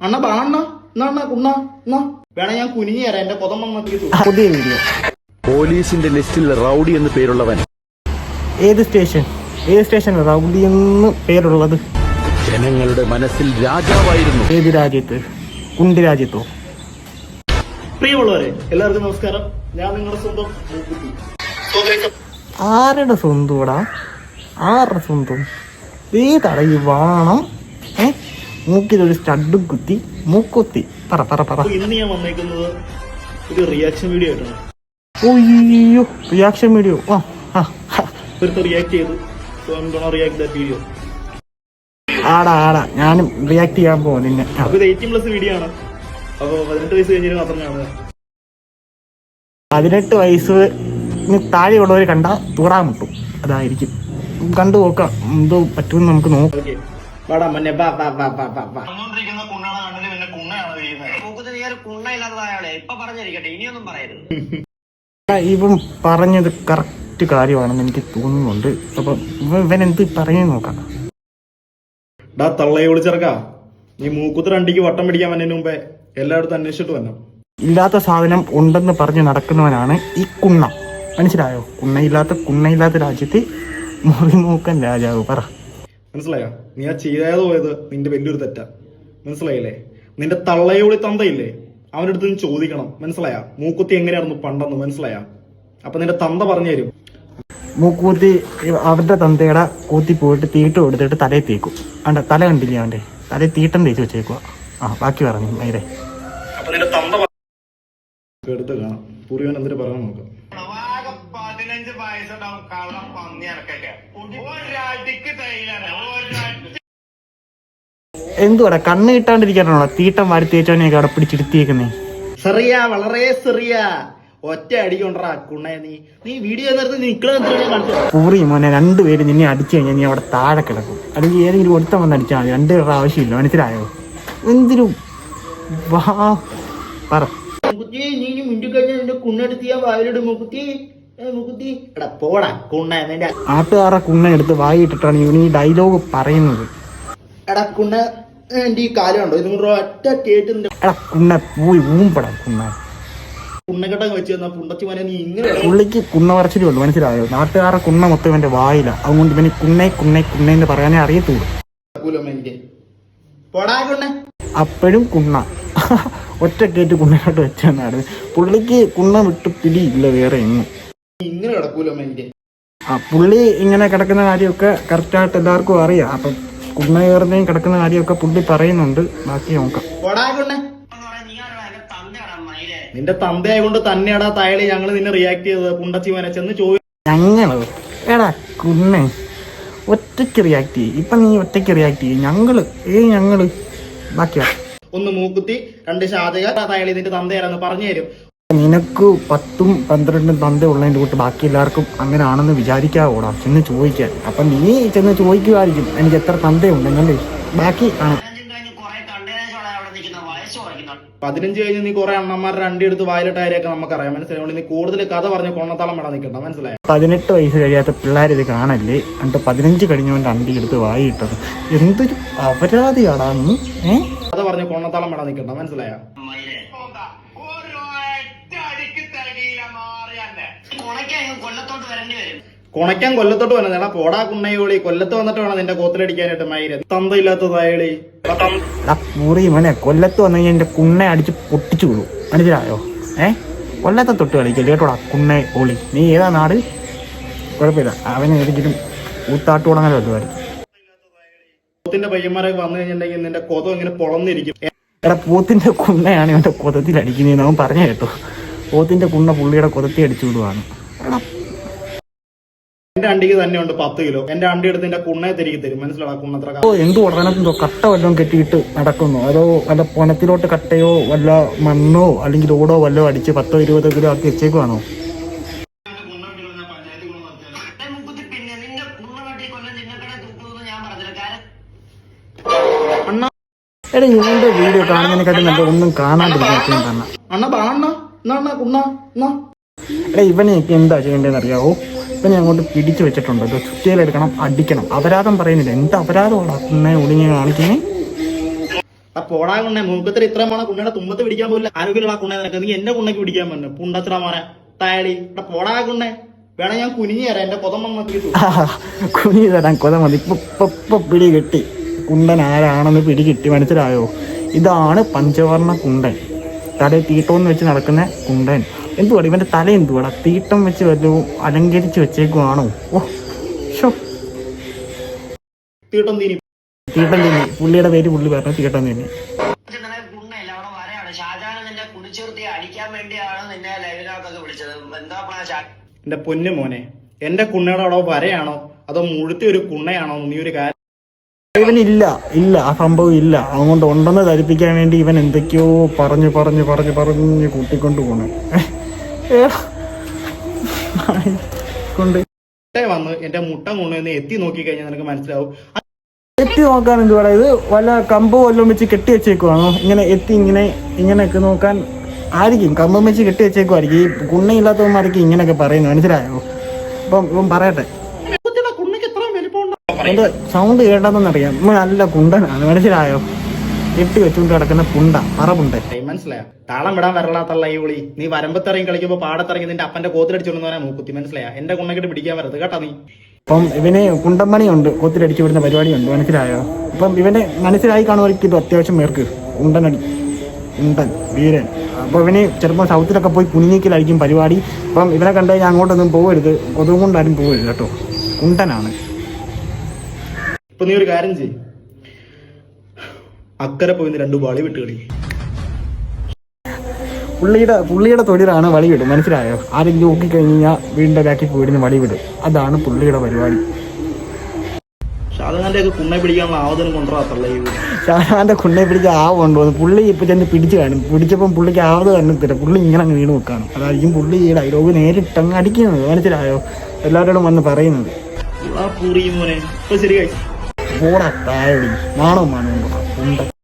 അണ്ണ ബാ അണ്ണ എന്നാ അണ്ണ കുണ്ണ എന്നാ. വേണേ ഞാൻ കുനിഞ്ഞു തരാം എന്റെ കൊതമ്മ വന്നിട്ട് വീഡിയോ. പോലീസിന്റെ ലിസ്റ്റിൽ റൗഡി എന്ന് പേരുള്ളവൻ. ഏത് സ്റ്റേഷൻ? ഏത് സ്റ്റേഷൻ റൗഡി എന്ന് പേരുള്ളത്? ജനങ്ങളുടെ മനസ്സിൽ രാജാവായിരുന്നു. ഏത് രാജ്യത്ത്? കുണ്ടി രാജ്യത്തോ? പ്രിയമുള്ളവരെ എല്ലാവർക്കും നമസ്കാരം. ഞാൻ നിങ്ങളുടെ സ്വന്തം ആരുടെ സ്വന്തൂടാ ആരുടെ സ്വന്തം? ഈ ഈ വാണം. മൂക്കിലൊരു സ്റ്റഡും കുത്തി മൂക്കുത്തി. പറ പറ പറ. അപ്പൊ ഇന്ന് ഞാൻ വന്നേക്കുന്നത് ഒരു റിയാക്ഷൻ വീഡിയോ ആയിട്ടാണ്. ഓയ്യോ റിയാക്ഷൻ വീഡിയോ ആ. റിയാക്ട് ചെയ്തു. So I'm gonna react that video ആടാ ആടാ. ഞാനും റിയാക്ട് ചെയ്യാൻ പോകും നിന്നെ. അപ്പോൾ അപ്പൊ ഇത് എയ്റ്റീൻ പ്ലസ് വീഡിയോ ആണ്. അപ്പോൾ പതിനെട്ട് വയസ്സ് കഴിഞ്ഞാൽ മാത്രം കാണുക പതിനെട്ട് വയസ്സിന് താഴെയുള്ളവർ കണ്ട തൂറാൻ മുട്ടും. അതായിരിക്കും. കണ്ടു നോക്കാം. എന്തോ പറ്റുമെന്ന് നമുക്ക് നോക്കാം. വാടാ മന്നെ ബാ ബാ ബാ ബാ ബാ ബാ മൂക്കുത്തി നീ ഒരു കുണ്ണ ഇല്ലാത്തതായാളെ ഇപ്പൊ പറഞ്ഞിരിക്കട്ടെ ഇനിയൊന്നും പറയരുത്. ഇവൻ പറഞ്ഞത് കറക്റ്റ് കാര്യമാണെന്ന് എനിക്ക് തോന്നുന്നുണ്ട്. അപ്പൊ ഇവൻ ഇവൻ എന്ത് പറഞ്ഞു നോക്കാം. ഡാ തള്ളയെ വിളിച്ചിറക്കാ. നീ മൂക്കുത്ത് രണ്ടിക്ക് വട്ടം പിടിക്കാൻ വന്നതിന് മുമ്പേ എല്ലായിടത്തും അന്വേഷിച്ചിട്ട് വന്നു? ഇല്ലാത്ത സാധനം ഉണ്ടെന്ന് പറഞ്ഞു നടക്കുന്നവനാണ് ഈ കുണ്ണ. മനസ്സിലായോ? കുണ്ണയില്ലാത്ത കുണ്ണയില്ലാത്ത രാജ്യത്ത് മുറിമൂക്കൻ രാജാവ്. പറ. മനസ്സിലായോ? നീ ആ ചെയ്തായത് പോയത് നിന്റെ വലിയൊരു തെറ്റാ. മനസ്സിലായില്ലേ? നിന്റെ തള്ളയോളി തന്തയില്ലേ? അവന്റെ അടുത്ത് നിന്ന് ചോദിക്കണം. മനസ്സിലായാ? മൂക്കുത്തി എങ്ങനെയായിരുന്നു പണ്ടെന്ന് മനസ്സിലായാ? അപ്പൊ നിന്റെ തന്ത പറഞ്ഞു തരും. മൂക്കൂത്തി അവരുടെ തന്തയുടെ കൂത്തി പോയിട്ട് തീട്ട് കൊടുത്തിട്ട് തലയിൽ തേക്കും. അവന്റെ തല കണ്ടില്ലേ അവന്റെ തലയിൽ തീട്ടം തേച്ച് വെച്ചേക്കുക ആ ബാക്കി പറഞ്ഞു നേരെ അപ്പൊ നിന്റെ തന്ത എടുത്ത് കാണാം. പൂർവൻ എന്തിനു പറയാൻ നോക്കാം. പതിനഞ്ച് പായസം ഉണ്ടാവും. കള്ളം പന്നി ഇറക്കൊക്കെ ഒരടിക്ക് തൈലാണ് ഒരടി എന്തുവാടാ? കണ്ണ് കിട്ടാണ്ടിരിക്കാനാണോ? തീട്ടം വാരി തേച്ചവനെയൊക്കെ അവിടെ പിടിച്ചിരുത്തിയേക്കുന്നേ. സെറിയ വളരെ സെറിയ ഒറ്റ അടി കൊണ്ടറാ കുണ്ണേ നീ. നീ വീഡിയോ നിക്കണ പൂറി മോനെ രണ്ടുപേരും നിന്നെ അടിച്ചു കഴിഞ്ഞാൽ നീ അവിടെ താഴെ കിടക്കും. അല്ലെങ്കിൽ ഏതെങ്കിലും ഒരുത്തം വന്ന് അടിച്ചാൽ മതി. രണ്ടുപേരുടെ ആവശ്യമില്ല. മനസ്സിലായോ? എന്തിനു? വാ. പറ. കുഞ്ഞെടുത്തിയാ നീ നിന്റെ കുണ്ണെടുത്ത് ഞാൻ വായിലിടും. മുക്കുത്തി പോടാ കുണ്ണ എടുത്ത് വായിട്ടിട്ടാണ് ഇവൻ ഈ ഡയലോഗ് പറയുന്നത്. എടാ കുണ്ണ എന്റെ ഈ കാലം ഉണ്ടോ ഇതും ഒറ്റ എടാ കുണ്ണ പോയി ഊമ്പടാ കുണ്ണ. വെച്ച് തന്ന നീ ഇങ്ങനെ പുള്ളിക്ക് കുണ്ണ പറച്ചിലേ ഉള്ളൂ മനസ്സിലായോ? നാട്ടുകാരെ കുണ്ണ മൊത്തം ഇവന്റെ വായില. അതുകൊണ്ട് ഇവന് കുണ്ണെ കുണ്ണെ കുണ്ണെ എന്ന് പറയാനേ അറിയത്തുള്ളൂ. അപ്പോഴും കുണ്ണ. ഒറ്റ കേട്ട് കുണ്ണിനോട്ട് വെച്ചാണ് പുള്ളിക്ക് കുണ്ണ വിട്ട് പിടിയില്ല വേറെ എങ്ങും. ഇങ്ങനെ കിടക്കൂലോ എനിക്ക് ആ പുള്ളി ഇങ്ങനെ കിടക്കുന്ന കാര്യമൊക്കെ കറക്റ്റായിട്ട് എല്ലാവർക്കും അറിയാം. അപ്പം കുണ്ണ കയറുന്നതും കിടക്കുന്ന കാര്യമൊക്കെ പുള്ളി പറയുന്നുണ്ട്. ബാക്കി നോക്കാം. നിന്റെ തന്തയായതുകൊണ്ട് തന്നെയാടാ തയളി ഞങ്ങൾ നിന്നെ റിയാക്ട് ചെയ്തത്. പുണ്ടച്ചി മോനെ ചെന്ന് ചോദിച്ചു ഞങ്ങൾ? എടാ കുണ്ണേ ഒറ്റയ്ക്ക് റിയാക്ട് ചെയ്യും. ഇപ്പൊ നീ ഒറ്റയ്ക്ക് റിയാക്ട് ചെയ്യും. ഞങ്ങൾ ഏ ഞങ്ങൾ? ബാക്കിയാ ഒന്ന് മൂക്കുത്തി രണ്ട് ഷാജക തയളി നിന്റെ തന്തയാണെന്ന് പറഞ്ഞു തരും. നിനക്ക് പത്തും പന്ത്രണ്ടും തന്ത ഉള്ളതിന്റെ കൂട്ട്. ബാക്കി എല്ലാവർക്കും അങ്ങനെ ആണെന്ന് വിചാരിക്കാവോടാ? ചെന്ന് ചോദിക്കാൻ. അപ്പം നീ ചെന്ന് ചോദിക്കുമായിരിക്കും. എനിക്ക് എത്ര തന്തയുണ്ടെന്നല്ലേ ബാക്കി ആണ്. പതിനഞ്ചും കഴിഞ്ഞ് കുറെ കണ്ടേനേശോടെ അവിടെ നിൽക്കുന്ന വയസ്സ് കുറയ്ക്കുന്നുണ്ട് പതിനഞ്ച് കഴിഞ്ഞ് നീ കുറെ അണ്ണന്മാരുടെ രണ്ടി എടുത്ത് വായിലിട്ടായിരിക്കും നമുക്കറിയാം. മനസ്സിലായി? നീ കൂടുതൽ കഥ പറഞ്ഞ് കൊണ്ണത്താളം വേണം നിൽക്കണ്ട. മനസ്സിലായി? പതിനെട്ട് വയസ്സ് കഴിയാത്ത പിള്ളേർ ഇത് കാണല്ലേ? എന്നിട്ട് പതിനഞ്ച് കഴിഞ്ഞവന്റെ രണ്ടി എടുത്ത് വായിട്ടത്. എന്തൊരു അപരാധിയാടാ നീ? ഏ? കഥ പറഞ്ഞ് കൊണ്ണത്താളം വേണം നിൽക്കണ്ട. മനസ്സിലായോ? കൊല്ലത്തോട്ട് വരേണ്ടി വരും. കുണയ്ക്കാൻ കൊല്ലത്തോട്ട് വന്നത് എടാ പോടാ കുണ്ണയോളി കൊല്ലത്ത് വന്നിട്ട് വേണം നിന്റെ കോത്തിലടിക്കാനായിട്ട് മൈര തന്തയില്ലാത്ത തയളി ആ പൂറി മോനെ കൊല്ലത്ത് വന്നു കഴിഞ്ഞാൽ എന്റെ കുണ്ണെ അടിച്ച് പൊട്ടിച്ചു വിടും. മനസ്സിലായോ? ഏ? കൊല്ലത്തെ തൊട്ട് കളിക്കല്ലേ കേട്ടോടാ കുണ്ണെ ഓളി നീ ഏതാ നാട്? കുഴപ്പമില്ല. അവനെ ഏതെങ്കിലും ഊത്താട്ട് തുടങ്ങലോ വല്ലതുമായിരിക്കും കോത്തിന്റെ പയ്യന്മാരൊക്കെ വന്നു കഴിഞ്ഞിട്ടുണ്ടെങ്കിൽ നിന്റെ കൊതം ഇങ്ങനെ പൊളന്നിരിക്കും. എടാ പോത്തിന്റെ കുണ്ണയാണ് ഇവന്റെ കൊതത്തിൽ അടിക്കുന്നതെന്ന് അവൻ പറഞ്ഞു കേട്ടോ. പോത്തിന്റെ കുണ്ണ പുള്ളിയുടെ കൊതത്തി അടിച്ചു വിടുവാണ്. എന്റെ അണ്ടിക്ക് തന്നെ ഉണ്ട് പത്ത് കിലോ. എന്റെ അണ്ടി എടുത്ത് എന്റെ കുണ്ണയെ തിരികെ തരും. മനസ്സിലാവും ഓ എന്ത് ഉടനെന്തോ കട്ട വല്ലതും കെട്ടിയിട്ട് നടക്കുന്നു. അതോ വല്ല പണത്തിലോട്ട് കട്ടയോ വല്ല മണ്ണോ അല്ലെങ്കിൽ ഓടോ വല്ലോ അടിച്ച് പത്തോ ഇരുപതോ കിലോ ആക്കി വെച്ചേക്കുവാണോ? എടാ ഇവന്റെ വീഡിയോ കാണുന്നതിനെക്കാട്ടും നല്ല ഒന്നും കാണാണ്ടിരിക്കാൻ തന്നെ അണ്ണ അണ്ണ കുണ്ണ എന്നാ. എടാ ഇവനെയൊക്കെ എന്താ ചെയ്യേണ്ടതെന്ന് അറിയാവോ? ഇവനെ അങ്ങോട്ട് പിടിച്ചു വെച്ചിട്ടുണ്ട്. ചുറ്റിയിലെടുക്കണം അടിക്കണം. അപരാധം പറയുന്നില്ല. എന്ത് അപരാധമാണ് കുണ്ണെ ഒളിഞ്ഞ് കാണിക്കുന്നേ ആ പോടാ കുണ്ണെ മൂക്കത്തിൽ ഇത്രയും വേണം കുണ്ണയുടെ തുമ്പത്ത് പിടിക്കാൻ പോലില്ല. ആരോഗ്യമുള്ള കുണ്ണെ നിനക്ക്. നീ എന്നെ കുണ്ണയ്ക്ക് പിടിക്കാൻ പറ്റും പുണ്ടച്ചിറ മോനെ. തായടി. ഇവിടെ പോടാ കുണ്ണെ. വേണേ ഞാൻ കുനിഞ്ഞു തരാം. എന്റെ കൊതം വന്നിട്ട് കുനി തരാം. കൊത മതി. ഇപ്പൊ പിടി കിട്ടി. കുണ്ടൻ ആരാണെന്ന് പിടി കിട്ടി. മനസ്സിലായോ? ഇതാണ് പഞ്ചവർണ കുണ്ടൻ. തലയിൽ തീട്ടോന്ന് വെച്ച് നടക്കുന്ന കുണ്ടൻ. എന്തുവാടാ ഇവന്റെ തല എന്തുവാടാ? തീട്ടം വെച്ച് വല്ലതും അലങ്കരിച്ച് വെച്ചേക്കുവാണോ? ഓ ഷോ തീട്ടം തീനി. തീട്ടം പുള്ളിയുടെ പേര് പുള്ളി പറഞ്ഞു തീട്ടം തീനി. എന്റെ പൊന്നു മോനെ എന്റെ കുണ്ണയുടെ അവിടെ വരയാണോ? അതോ മുഴുത്തി ഒരു കുണ്ണയാണോ? നീ ഒരു കാര്യം ഇവനില്ല ഇല്ല. ആ സംഭവം ഇല്ല. അതുകൊണ്ട് ഉണ്ടെന്ന് ധരിപ്പിക്കാൻ വേണ്ടി ഇവൻ എന്തൊക്കെയോ പറഞ്ഞു പറഞ്ഞു പറഞ്ഞു പറഞ്ഞു കൂട്ടിക്കൊണ്ട് പോണു. കൊണ്ട് വന്ന് എന്റെ മുട്ട കൊണ്ടുവന്ന് എത്തി നോക്കി കഴിഞ്ഞാൽ നിനക്ക് മനസ്സിലാവും. എത്തി നോക്കാൻ എന്തുവാടാ ഇത് വല്ല കമ്പ് വല്ലതും വെച്ച് കെട്ടി വെച്ചേക്കുവാണോ? ഇങ്ങനെ എത്തി ഇങ്ങനെ ഇങ്ങനെയൊക്കെ നോക്കാൻ ആയിരിക്കും. കമ്പം വെച്ച് കെട്ടി വെച്ചേക്കുമായിരിക്കും ഈ കുണ്ണയില്ലാത്തവന്മാർക്ക് ഇങ്ങനെയൊക്കെ പറയുന്നു. മനസ്സിലായോ? അപ്പം ഇപ്പം പറയട്ടെ. എന്റെ സൗണ്ട് കേട്ടതെന്നറിയാം നമ്മൾ നല്ല കുണ്ടനാണ്. മനസ്സിലായോ? കെട്ടി വെച്ചുകൊണ്ട് കിടക്കുന്ന പുണ്ട പറപുണ്ടൻ ഏയ് മനസ്സിലായോ? താളം വിടാൻ വരളാത്തുള്ള ഈ വിളി. നീ വരമ്പത്തിറങ്ങി കളിക്കുമ്പോ പാടത്തിറങ്ങി നിന്റെ അപ്പന്റെ കോത്തിലടിച്ചോണ്ടെന്ന് പറയാൻ മൂക്കുത്തി മനസ്സിലായ? എന്റെ കുണ്ണക്കിട്ട് പിടിക്കാൻ വരരുത് കേട്ടാ നീ. അപ്പം ഇവന് കുണ്ടമ്പണിയുണ്ട് കൊത്തിലടിച്ചു വിടുന്ന പരിപാടിയുണ്ട് മനസ്സിലായോ? അപ്പം ഇവനെ മനസ്സിലായി കാണുമായിരിക്കും അത്യാവശ്യം പേർക്ക് ഉണ്ടനടി. ഉണ്ടൻ വീരൻ. അപ്പൊ ഇവന് ചിലപ്പോൾ സൗത്തിലൊക്കെ പോയി കുഞ്ഞിക്കലായിരിക്കും പരിപാടി. അപ്പം ഇവനെ കണ്ടു കഴിഞ്ഞാൽ അങ്ങോട്ടൊന്നും പോകരുത് കൊതുകും കൊണ്ടാരും പോകരുത് കേട്ടോ. കുണ്ടനാണ് ഇപ്പൊ നീ ഒരു കാര്യം ചെയ്യ്. അക്കരെ പോയിന്ന് രണ്ട് വളി വിട്ട് കളി. പുള്ളിയുടെ പുള്ളിയുടെ തൊഴിലാണ് വളി വിടും മനസ്സിലായോ? ആരെങ്കിലും നോക്കിക്കഴിഞ്ഞാൽ വീണ്ടും ബാക്കി വീടിന് വളി വിടും അതാണ് പുള്ളിയുടെ പരിപാടി. ഷാജഹാന്റെ ഒക്കെ കുണ്ണെ പിടിക്കാനുള്ള ആവതനം കൊണ്ടുവരാത്തല്ല ഈ വിളി കുണ്ണെ പിടിച്ച ആവ് കൊണ്ടുവന്നു പുള്ളി ഇപ്പൊ ചെന്ന് പിടിച്ചു കാണും. പിടിച്ചപ്പം പുള്ളിക്ക് ആവത് കണ്ടെത്തില്ല പുള്ളി ഇങ്ങനെ അങ്ങ് വീണ് വെക്കാണ് അതായിരിക്കും പുള്ളി ഈ ഡയലോഗ് നേരിട്ടങ്ങ് അടിക്കുന്നത്. മനസ്സിലായോ? എല്ലാവരോടും വന്ന് പറയുന്നത്. പോടാ താഴെ മാണോ മാനോ? секунда.